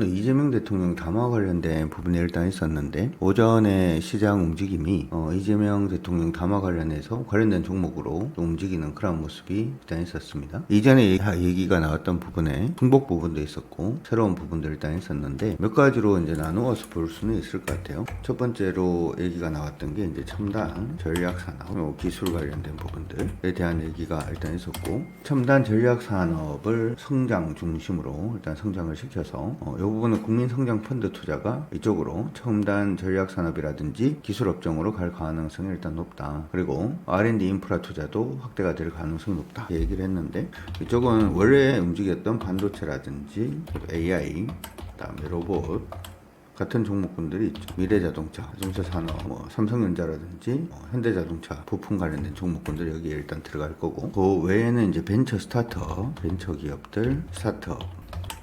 오늘 이재명 대통령 담화 관련된 부분이 일단 있었는데 오전에 시장 움직임이 어, 이재명 대통령 담화 관련해서 관련된 종목으로 좀 움직이는 그런 모습이 일단 있었습니다. 이전에 얘기- 얘기가 나왔던 부분에 중복 부분도 있었고 새로운 부분도 일단 있었는데 몇 가지로 이제 나누어서 볼 수는 있을 것 같아요. 첫 번째로 얘기가 나왔던 게 이제 첨단 전략 산업, 기술 관련된 부분들에 대한 얘기가 일단 있었고 첨단 전략 산업을 성장 중심으로 일단 성장을 시켜서 어, 이 부분은 국민 성장 펀드 투자가 이쪽으로 첨단 전략 산업이라든지 기술 업종으로 갈 가능성이 일단 높다. 그리고 R&D 인프라 투자도 확대가 될 가능성이 높다. 이 얘기를 했는데 이쪽은 원래 움직였던 반도체라든지 AI 그다음에 로봇 같은 종목군들이 있죠. 미래자동차, 자동차 산업, 뭐 삼성전자라든지 뭐 현대자동차 부품 관련된 종목군들이 여기에 일단 들어갈 거고 그 외에는 이제 벤처 스타트업, 벤처 기업들, 스타트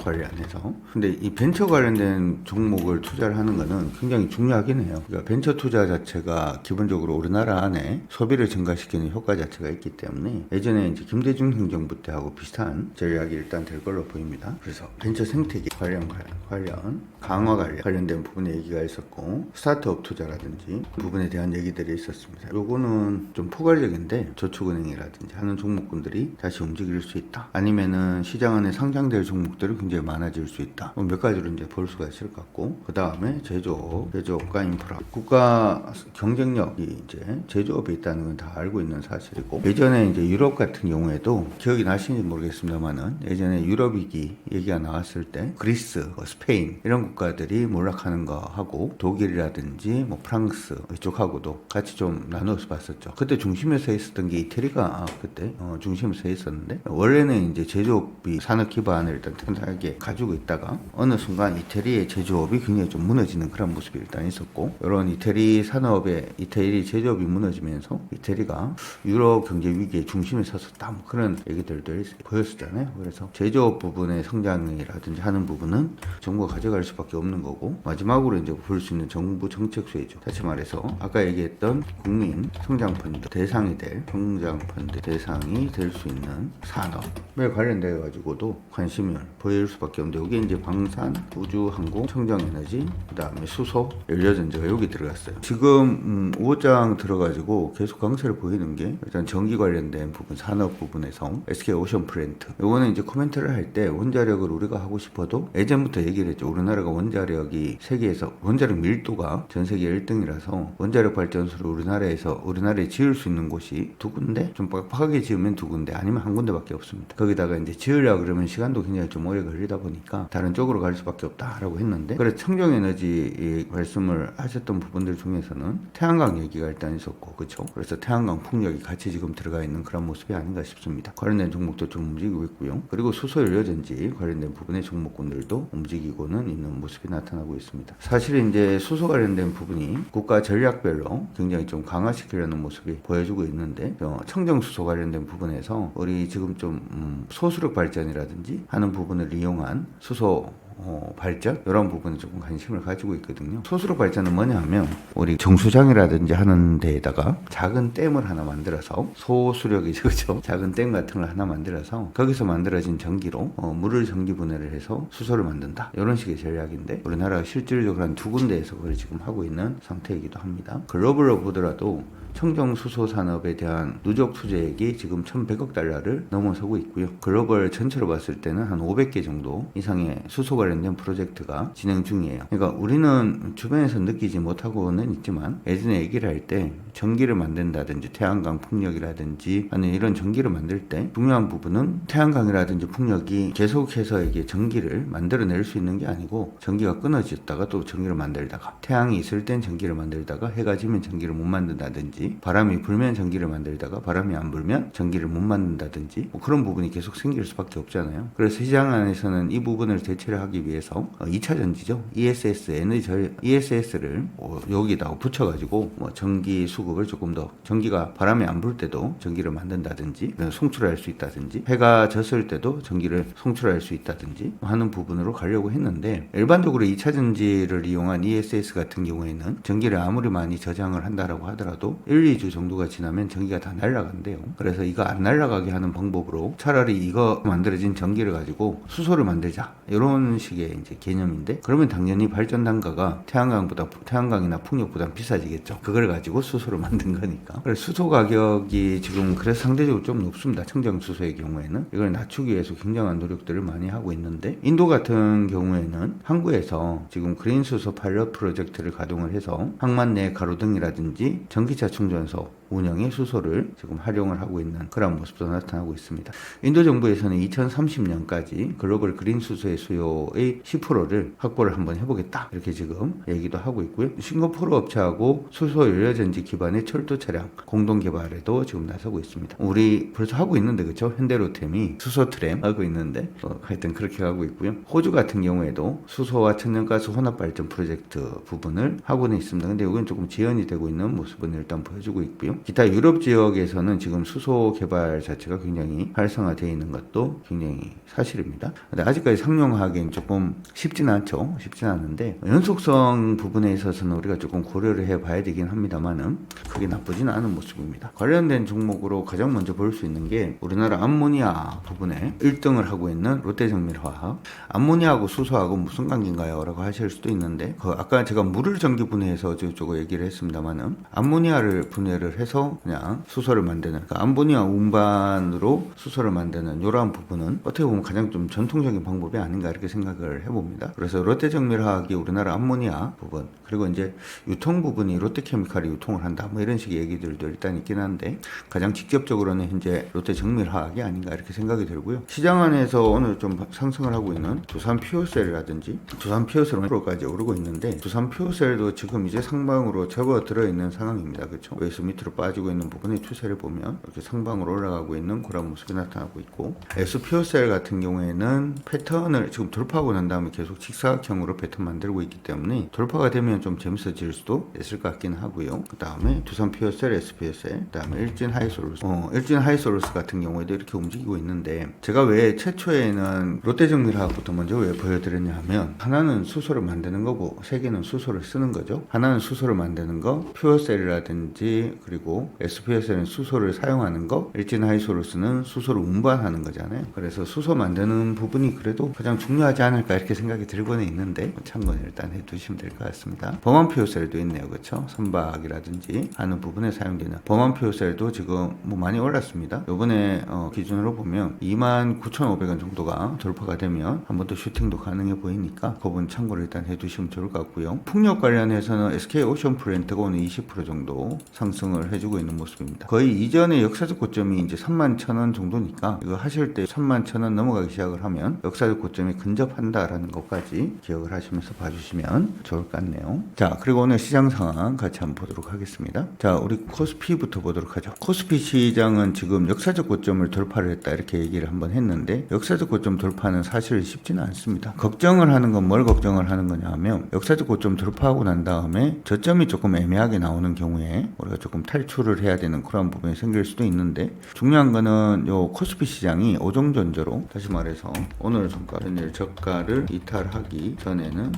업 관련해서 근데 이 벤처 관련된 종목을 투자를 하는 거는 굉장히 중요하긴 해요. 그러니까 벤처 투자 자체가 기본적으로 우리나라 안에 소비를 증가시키는 효과 자체가 있기 때문에 예전에 이제 김대중 행정부 때하고 비슷한 전략이 일단 될 걸로 보입니다. 그래서 벤처 생태계 관련 관련 강화 관련 관련된 부분에 얘기가 있었고 스타트업 투자라든지 부분에 대한 얘기들이 있었습니다. 요거는 좀 포괄적인데 저축은행이라든지 하는 종목군들이 다시 움직일 수 있다. 아니면은 시장 안에 상장될 종목들은 굉장히 많아질 수 있다. 뭐몇 가지로 이제 볼 수가 있을 것 같고 그 다음에 제조업, 제조업과 인프라, 국가 경쟁력이 이제 제조업에 있다는 건 다 알고 있는 사실이고 예전에 이제 유럽 같은 경우에도 기억이 나시는지 모르겠습니다만은 예전에 유럽 위기 얘기가 나왔을 때 그리스, 뭐 스페인 이런 국가들이 몰락하는 거 하고 독일이라든지 뭐 프랑스 이쪽하고도 같이 좀 나누어서 봤었죠. 그때 중심에 서 있었던 게 이태리가 아, 그때 어, 중심에 서 있었는데 원래는 이제 제조업이 산업 기반을 일단 튼튼하게 가지고 있다가 어느 순간 이태리의 제조업이 굉장히 좀 무너지는 그런 모습이 일단 있었고 이런 이태리 산업의 이태리 제조업이 무너지면서 이태리가 유럽 경제 위기의 중심에 섰었다 뭐 그런 얘기들도 있- 보였었잖아요. 그래서 제조업 부분의 성장이라든지 하는 부분은 정부가 가져갈 수밖에 없는 거고 마지막으로 이제 볼 수 있는 정부 정책 수혜죠. 다시 말해서 아까 얘기했던 국민 성장 펀드 대상이 될 성장 펀드 대상이 될 수 있는 산업에 관련돼 가지고도 관심을 보일 수밖에 없는데 여기 이제 방산, 우주, 항공, 청정 에너지, 그다음에 수소, 연료전지가 여기 들어갔어요. 지금 음, 5장 들어가지고 계속 강세를 보이는 게 일단 전기 관련된 부분, 산업 부분에서 SK 오션 플랜트. 요거는 이제 코멘트를 할 때 원자력을 우리가 하고 싶어도 예전부터 얘기를 했죠. 우리나라가 원자력이 세계에서 원자력 밀도가 전 세계 1등이라서 원자력 발전소를 우리나라에서 우리나라에 지을 수 있는 곳이 두 군데 좀 빡빡하게 지으면 두 군데 아니면 한 군데밖에 없습니다. 거기다가 이제 지으려 그러면 시간도 굉장히 좀 오래 걸 리다 보니까 다른 쪽으로 갈 수밖에 없다라고 했는데 그래 청정 에너지 말씀을 하셨던 부분들 중에서는 태양광 얘기가 일단 있었고 그렇죠. 그래서 태양광 풍력이 같이 지금 들어가 있는 그런 모습이 아닌가 싶습니다. 관련된 종목도 좀 움직이고 있고요. 그리고 수소 연료전지 관련된 부분의 종목군들도 움직이고는 있는 모습이 나타나고 있습니다. 사실 이제 수소 관련된 부분이 국가 전략별로 굉장히 좀 강화시키려는 모습이 보여주고 있는데 어, 청정 수소 관련된 부분에서 우리 지금 좀 음, 소수력 발전이라든지 하는 부분을 이용 한 수소 어, 발전 이런 부분에 조금 관심을 가지고 있거든요. 소수력 발전은 뭐냐 하면 우리 정수장이라든지 하는 데에다가 작은 댐을 하나 만들어서 소수력이죠, 그렇죠? 작은 댐 같은 걸 하나 만들어서 거기서 만들어진 전기로 어, 물을 전기 분해를 해서 수소를 만든다. 이런 식의 전략인데 우리나라가 실질적으로 한 두 군데에서 그걸 지금 하고 있는 상태이기도 합니다. 글로벌로 보더라도 청정 수소 산업에 대한 누적 투자액이 지금 1,100억 달러를 넘어서고 있고요. 글로벌 전체로 봤을 때는 한 500개 정도 이상의 수소 관련된 프로젝트가 진행 중이에요. 그러니까 우리는 주변에서 느끼지 못하고는 있지만 예전에 얘기를 할 때 전기를 만든다든지 태양광 풍력이라든지 아니 이런 전기를 만들 때 중요한 부분은 태양광이라든지 풍력이 계속해서 이게 전기를 만들어낼 수 있는 게 아니고 전기가 끊어졌다가 또 전기를 만들다가 태양이 있을 땐 전기를 만들다가 해가 지면 전기를 못 만든다든지 바람이 불면 전기를 만들다가 바람이 안 불면 전기를 못 만든다든지 뭐 그런 부분이 계속 생길 수밖에 없잖아요. 그래서 시장 안에서는 이 부분을 대체를 하기 위해서 2차 전지죠. ESS 에너지 절 ESS를 여기다가 붙여가지고 뭐 전기 수급을 조금 더 전기가 바람이 안 불 때도 전기를 만든다든지 송출할 수 있다든지 해가 졌을 때도 전기를 송출할 수 있다든지 하는 부분으로 가려고 했는데 일반적으로 2차 전지를 이용한 ESS 같은 경우에는 전기를 아무리 많이 저장을 한다라고 하더라도 1, 2주 정도가 지나면 전기가 다 날아간대요. 그래서 이거 안 날아가게 하는 방법으로 차라리 이거 만들어진 전기를 가지고 수소를 만들자 이런 식의 이제 개념인데 그러면 당연히 발전 단가가 태양광보다 태양광이나 풍력보다 비싸지겠죠. 그걸 가지고 수소를 만든 거니까. 그래서 수소 가격이 지금 그래서 상대적으로 좀 높습니다. 청정 수소의 경우에는 이걸 낮추기 위해서 굉장한 노력들을 많이 하고 있는데 인도 같은 경우에는 항구에서 지금 그린 수소 파일럿 프로젝트를 가동을 해서 항만 내 가로등이라든지 전기차 충전소 운영에 수소를 지금 활용을 하고 있는 그런 모습도 나타나고 있습니다. 인도 정부에서는 2030년까지 글로벌 그린 수소의 수요 의 10%를 확보를 한번 해보겠다 이렇게 지금 얘기도 하고 있고요. 싱가포르 업체하고 수소 연료전지 기반의 철도 차량 공동 개발에도 지금 나서고 있습니다. 우리 벌써 하고 있는데 그렇죠? 현대로템이 수소 트램 하고 있는데 어, 하여튼 그렇게 하고 있고요. 호주 같은 경우에도 수소와 천연가스 혼합 발전 프로젝트 부분을 하고는 있습니다. 근데 이건 조금 지연이 되고 있는 모습은 일단 보여주고 있고요. 기타 유럽 지역에서는 지금 수소 개발 자체가 굉장히 활성화되어 있는 것도 굉장히 사실입니다. 근데 아직까지 상용하기엔 조금 쉽지는 않죠. 쉽지는 않은데 연속성 부분에 있어서는 우리가 조금 고려를 해봐야 되긴 합니다만은 그게 나쁘지는 않은 모습입니다. 관련된 종목으로 가장 먼저 볼 수 있는 게 우리나라 암모니아 부분에 1등을 하고 있는 롯데정밀화학. 암모니아하고 수소하고 무슨 관계인가요? 라고 하실 수도 있는데 그 아까 제가 물을 전기 분해해서 저쪽으로 얘기를 했습니다만은 암모니아를 분해를 해서 그냥 수소를 만드는 그러니까 암모니아 운반으로 수소를 만드는 이러한 부분은 어떻게 보면 가장 좀 전통적인 방법이 아닌가 이렇게 생각 을 해봅니다. 그래서 롯데정밀화학이 우리나라 암모니아 부분 그리고 이제 유통 부분이 롯데케미칼이 유통을 한다 뭐 이런 식의 얘기들도 일단 있긴 한데 가장 직접적으로는 현재 롯데정밀화학이 아닌가 이렇게 생각이 들고요. 시장 안에서 오늘 좀 상승을 하고 있는 두산 퓨어셀이라든지 두산 퓨어셀 5%까지 오르고 있는데 두산 퓨어셀도 지금 이제 상방으로 접어 들어 있는 상황입니다. 그렇죠? 여기서 밑으로 빠지고 있는 부분의 추세를 보면 이렇게 상방으로 올라가고 있는 그런 모습이 나타나고 있고 S 퓨어셀 같은 경우에는 패턴을 지금 돌파 하고 난 다음에 계속 직사각형으로 패턴 만들고 있기 때문에 돌파가 되면 좀 재밌어질 수도 있을 것 같긴 하고요. 그 다음에 두산 퓨어셀, S 퓨어셀, 그 다음에 일진 하이솔루스, 어, 일진 하이솔루스 같은 경우에도 이렇게 움직이고 있는데 제가 왜 최초에는 롯데정밀화학부터 먼저 왜 보여드렸냐 하면 하나는 수소를 만드는 거고 세 개는 수소를 쓰는 거죠. 하나는 수소를 만드는 거, 퓨어셀이라든지 그리고 SPS는 수소를 사용하는 거, 일진 하이솔루스는 수소를 운반하는 거잖아요. 그래서 수소 만드는 부분이 그래도 가장 중요하지 않 을까 이렇게 생각이 들고는 있는데 참고는 일단 해두시면 될 것 같습니다. 범한 퓨어셀도 있네요, 그렇죠? 선박이라든지 하는 부분에 사용되는 범한 퓨어셀도 지금 뭐 많이 올랐습니다. 요번에 어, 기준으로 보면 29,500원 정도가 돌파가 되면 한 번 더 슈팅도 가능해 보이니까 그 부분 참고를 일단 해두시면 좋을 것 같고요. 풍력 관련해서는 SK 오션 프렌트가 오늘 20% 정도 상승을 해주고 있는 모습입니다. 거의 이전의 역사적 고점이 이제 3만 1,000원 정도니까 이거 하실 때 3만 1,000원 넘어가기 시작을 하면 역사적 고점에 근접 한다라는 것까지 기억을 하시면서 봐주시면 좋을 것 같네요. 자, 그리고 오늘 시장 상황 같이 한번 보도록 하겠습니다. 자, 우리 코스피부터 보도록 하죠. 코스피 시장은 지금 역사적 고점을 돌파를 했다 이렇게 얘기를 한번 했는데 역사적 고점 돌파는 사실 쉽지는 않습니다. 걱정을 하는 건 뭘 걱정을 하는 거냐 하면 역사적 고점 돌파하고 난 다음에 저점이 조금 애매하게 나오는 경우에 우리가 조금 탈출을 해야 되는 그런 부분이 생길 수도 있는데 중요한 거는 요 코스피 시장이 오종전조로 다시 말해서 오늘 종가 전일 저가 를 이탈하기 전에는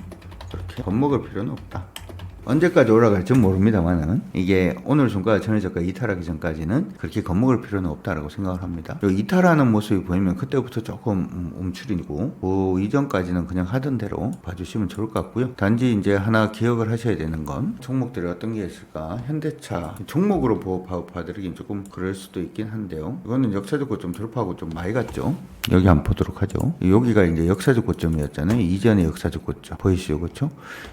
그렇게 겁먹을 필요는 없다. 언제까지 올라갈지 모릅니다만은 이게 오늘 종가 전일 저가 이탈하기 전까지는 그렇게 겁먹을 필요는 없다라고 생각을 합니다. 요 이탈하는 모습이 보이면 그때부터 조금 음, 움츠리고 그 이전까지는 그냥 하던 대로 봐주시면 좋을 것 같고요. 단지 이제 하나 기억을 하셔야 되는 건 종목들이 어떤 게 있을까? 현대차 종목으로 보- 봐- 봐드리긴 조금 그럴 수도 있긴 한데요. 이거는 역사적 고점 돌파하고 좀 많이 갔죠. 여기 한번 보도록 하죠. 여기가 이제 역사적 고점이었잖아요. 이전의 역사적 고점 보이시죠, 그렇죠?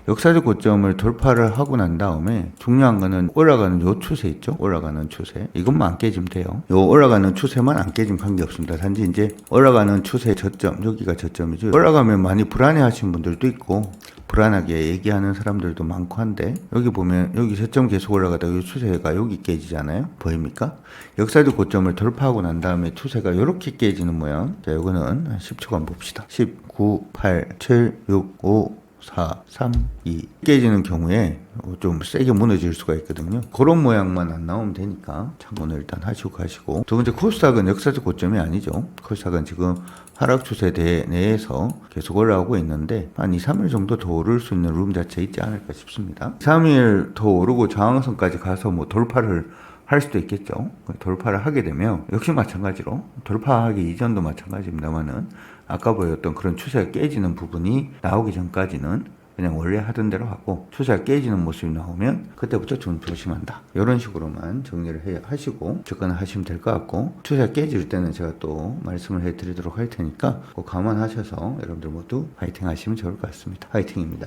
역사적 고점을 돌파를 하고 난 다음에 중요한 거는 올라가는 요 추세 있죠? 올라가는 추세 이것만 안 깨지면 돼요. 요 올라가는 추세만 안 깨지면 관계 없습니다. 단지 이제 올라가는 추세 저점 여기가 저점이죠. 올라가면 많이 불안해 하시는 분들도 있고. 불안하게 얘기하는 사람들도 많고 한데 여기 보면 여기 저점 계속 올라가다가 이 추세가 여기 깨지잖아요? 보입니까? 역사적 고점을 돌파하고 난 다음에 추세가 이렇게 깨지는 모양. 자 이거는 한 10초간 봅시다. 10 9 8 7 6 5 4, 3, 2 깨지는 경우에 좀 세게 무너질 수가 있거든요. 그런 모양만 안 나오면 되니까 참고는 일단 하시고 가시고 두 번째 코스닥은 역사적 고점이 아니죠. 코스닥은 지금 하락 추세 대 내에서 계속 올라오고 있는데 한 2, 3일 정도 더 오를 수 있는 룸 자체 있지 않을까 싶습니다. 3일 더 오르고 저항선까지 가서 뭐 돌파를 할 수도 있겠죠. 돌파를 하게 되면 역시 마찬가지로 돌파하기 이전도 마찬가지입니다만은 아까 보였던 그런 추세가 깨지는 부분이 나오기 전까지는 그냥 원래 하던 대로 하고 추세가 깨지는 모습이 나오면 그때부터 좀 조심한다. 이런 식으로만 정리를 해 하시고 접근을 하시면 될 것 같고 추세가 깨질 때는 제가 또 말씀을 해드리도록 할 테니까 꼭 감안하셔서 여러분들 모두 파이팅 하시면 좋을 것 같습니다. 파이팅입니다.